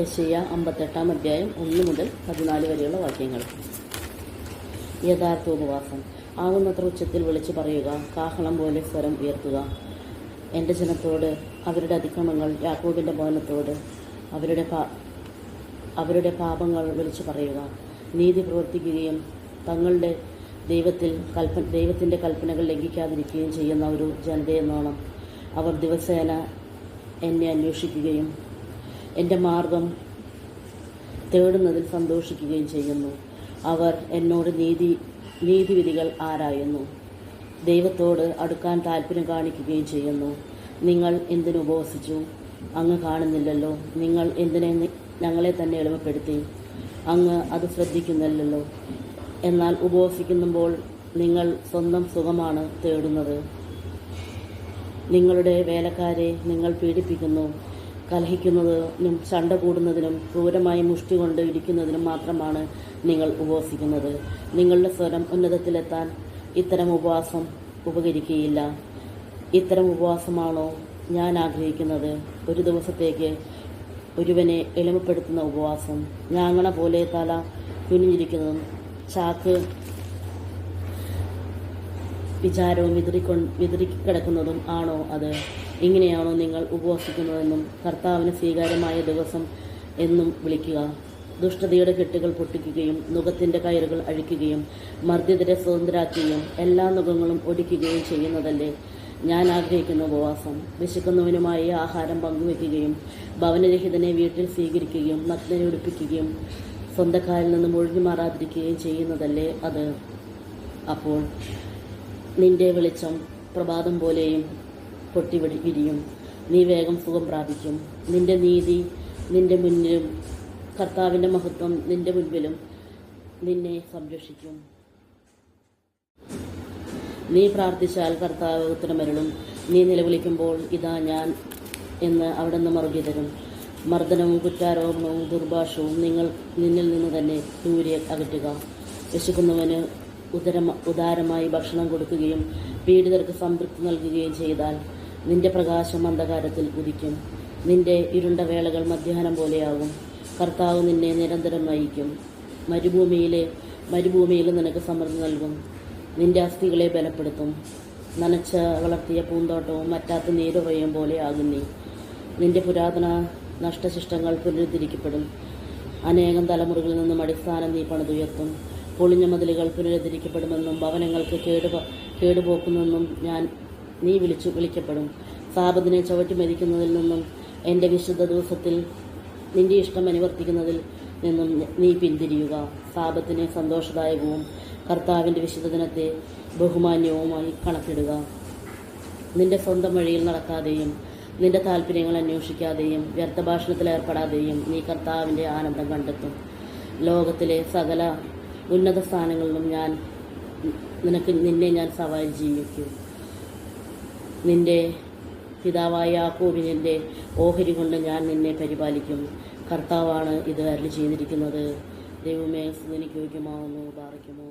യശയ അമ്പത്തെട്ടാം അധ്യായം ഒന്ന് മുതൽ പതിനാല് വരെയുള്ള വാക്യങ്ങൾ. യഥാർത്ഥ ഉപവാസം. ആവുന്നത്ര ഉച്ചത്തിൽ വിളിച്ചു പറയുക കാഹളം പോലെ സ്വരം ഉയർത്തുക. എന്റെ ജനത്തോട് അവരുടെ അതിക്രമങ്ങൾ യാക്കോബിന്റെ ഭവനത്തോട് അവരുടെ പാ അവരുടെ പാപങ്ങൾ വിളിച്ചു പറയുക. നീതി പ്രവർത്തിക്കുകയും തങ്ങളുടെ ദൈവത്തിൽ കൽപ്പ ദൈവത്തിന്റെ കൽപ്പനകൾ ലംഘിക്കാതിരിക്കുകയും ചെയ്യുന്ന ഒരു ജനതയെന്നോണം അവർ ദിവസേന എന്നെ അന്വേഷിക്കുകയും എന്റെ മാർഗം തേടുന്നതിൽ സന്തോഷിക്കുകയും ചെയ്യുന്നു. അവർ എന്നോട് നീതി നീതിവിധികൾ ആരായുന്നു? ദൈവത്തോട് അടുക്കാൻ താല്പര്യം കാണിക്കുകയും ചെയ്യുന്നു. നിങ്ങൾ എന്തിനു ഉപവസിച്ചു? അങ്ങ് കാണുന്നില്ലല്ലോ. നിങ്ങൾ എന്തിനെ ഞങ്ങളെ തന്നെ എളിമപ്പെടുത്തി? അങ്ങ് അത് ശ്രദ്ധിക്കുന്നില്ലല്ലോ. എന്നാൽ ഉപവസിക്കുമ്പോൾ നിങ്ങൾ സ്വന്തം സുഖമാണ് തേടുന്നത്. നിങ്ങളുടെ വേലക്കാരെ നിങ്ങൾ പീഡിപ്പിക്കുന്നു. കലഹിക്കുന്നതിനും ചണ്ട കൂടുന്നതിനും ക്രൂരമായി മുഷ്ടി കൊണ്ട് ഇരിക്കുന്നതിനും മാത്രമാണ് നിങ്ങൾ ഉപവസിക്കുന്നത്. നിങ്ങളുടെ സ്വരം ഉന്നതത്തിലെത്താൻ ഇത്തരം ഉപവാസം ഉപകരിക്കുകയില്ല. ഇത്തരം ഉപവാസമാണോ ഞാൻ ആഗ്രഹിക്കുന്നത്? ഒരു ദിവസത്തേക്ക് ഒരുവനെ എളിമപ്പെടുത്തുന്ന ഉപവാസം. ഞാങ്ങണ പോലെ തല കുനിഞ്ഞിരിക്കുന്നതും ചാക്ക് വിചാരവും വിതറിക്കൊ വിതറിക്കിടക്കുന്നതും ആണോ അത്? ഇങ്ങനെയാണോ നിങ്ങൾ ഉപവസിക്കുന്നതെന്നും കർത്താവിന് സ്വീകാര്യമായ ദിവസം എന്നും വിളിക്കുക. ദുഷ്ടതയുടെ കെട്ടുകൾ പൊട്ടിക്കുകയും നുഖത്തിന്റെ കയറുകൾ അഴിക്കുകയും മർദ്ദിതരെ സ്വതന്ത്രരാക്കുകയും എല്ലാ നുഖങ്ങളും ഒടിക്കുകയും ചെയ്യുന്നതല്ലേ? ഞാൻ ആഗ്രഹിക്കുന്ന ഉപവാസം. വിശക്കുന്നവനുമായി ആഹാരം പങ്കുവെക്കുകയും ഭവനരഹിതനെ വീട്ടിൽ സ്വീകരിക്കുകയും നഗ്നനെ ഉടുപ്പിക്കുകയും സ്വന്തക്കാരിൽ നിന്നും ഒഴിഞ്ഞു മാറാതിരിക്കുകയും ചെയ്യുന്നതല്ലേ അത്? അപ്പോൾ നിന്റെ വെളിച്ചം പ്രഭാതം പോലെയും പൊട്ടി വിരിയും. നീ വേഗം സുഖം പ്രാപിക്കും. നിന്റെ നീതി നിന്റെ മുന്നിലും കർത്താവിന്റെ മഹത്വം നിന്റെ മുൻപിലും നിന്നെ സംരക്ഷിക്കും. നീ പ്രാർത്ഥിച്ചാൽ കർത്താവ് ഉത്തരമരുളും നീ നിലവിളിക്കുമ്പോൾ ഇതാ ഞാൻ എന്ന് അവിടെ നിന്ന് മറുപടി തരും. മർദ്ദനവും കുറ്റാരോപണവും ദുർഭാഷവും നിങ്ങൾ നിന്നിൽ നിന്ന് തന്നെ ദൂരെ അകറ്റുക. വിശക്കുന്നവന് ഉദരമ ഉദാരമായി ഭക്ഷണം കൊടുക്കുകയും പീഡിതർക്ക് സംതൃപ്തി നൽകുകയും ചെയ്താൽ നിന്റെ പ്രകാശം അന്ധകാരത്തിൽ ഉദിക്കും. നിന്റെ ഇരുണ്ട വേളകൾ മധ്യാഹ്നം പോലെയാകും. കർത്താവ് നിന്നെ നിരന്തരം നയിക്കും. മരുഭൂമിയിലെ മരുഭൂമിയിൽ നിനക്ക് സമൃദ്ധി നൽകും. നിന്റെ അസ്ഥികളെ ബലപ്പെടുത്തും. നനച്ച വളർത്തിയ പൂന്തോട്ടവും മറ്റാത്ത നീരുറയും പോലെ നീ. നിന്റെ പുരാതന നഷ്ടശിഷ്ടങ്ങൾ പുനരുദ്ധരിക്കപ്പെടും. അനേകം തലമുറകളിൽ നിന്നും അടിസ്ഥാനം നീ പണിതുയർത്തും. പൊളിഞ്ഞ മതിലുകൾ പുനരുദ്ധരിക്കപ്പെടുമെന്നും ഭവനങ്ങൾക്ക് കേടു കേടുപോക്കുന്നെന്നും ഞാൻ നീ വിളിച്ചു വിളിക്കപ്പെടും. സാപത്തിനെ ചവിട്ടി മരിക്കുന്നതിൽ നിന്നും എന്റെ വിശുദ്ധ ദിവസത്തിൽ നിന്റെ ഇഷ്ടം അനുവർത്തിക്കുന്നതിൽ നിന്നും നീ പിന്തിരിയുക. സാപത്തിനെ സന്തോഷദായകവും കർത്താവിന്റെ വിശുദ്ധ ദിനത്തെ ബഹുമാന്യവുമായി കണക്കിടുക. നിന്റെ സ്വന്തം വഴിയിൽ നടക്കാതെയും നിന്റെ താല്പര്യങ്ങൾ അന്വേഷിക്കാതെയും വ്യർത്ഥഭാഷണത്തിൽ ഏർപ്പെടാതെയും നീ കർത്താവിന്റെ ആനന്ദം കണ്ടെത്തും. ലോകത്തിലെ സകല ഉന്നത സ്ഥാനങ്ങളിലും ഞാൻ നിനക്ക് നിന്നെ ഞാൻ സവാരി ജീവിക്കും. നിന്റെ പിതാവായ യാക്കോബിനെ ഓഹരി കൊണ്ട് ഞാൻ നിന്നെ പരിപാലിക്കും. കർത്താവാണ് ഇത് അരളി ചെയ്തിരിക്കുന്നത്. ദൈവമേ നിനക്ക് യോഗ്യമാവുന്നു പാറയ്ക്കുമോ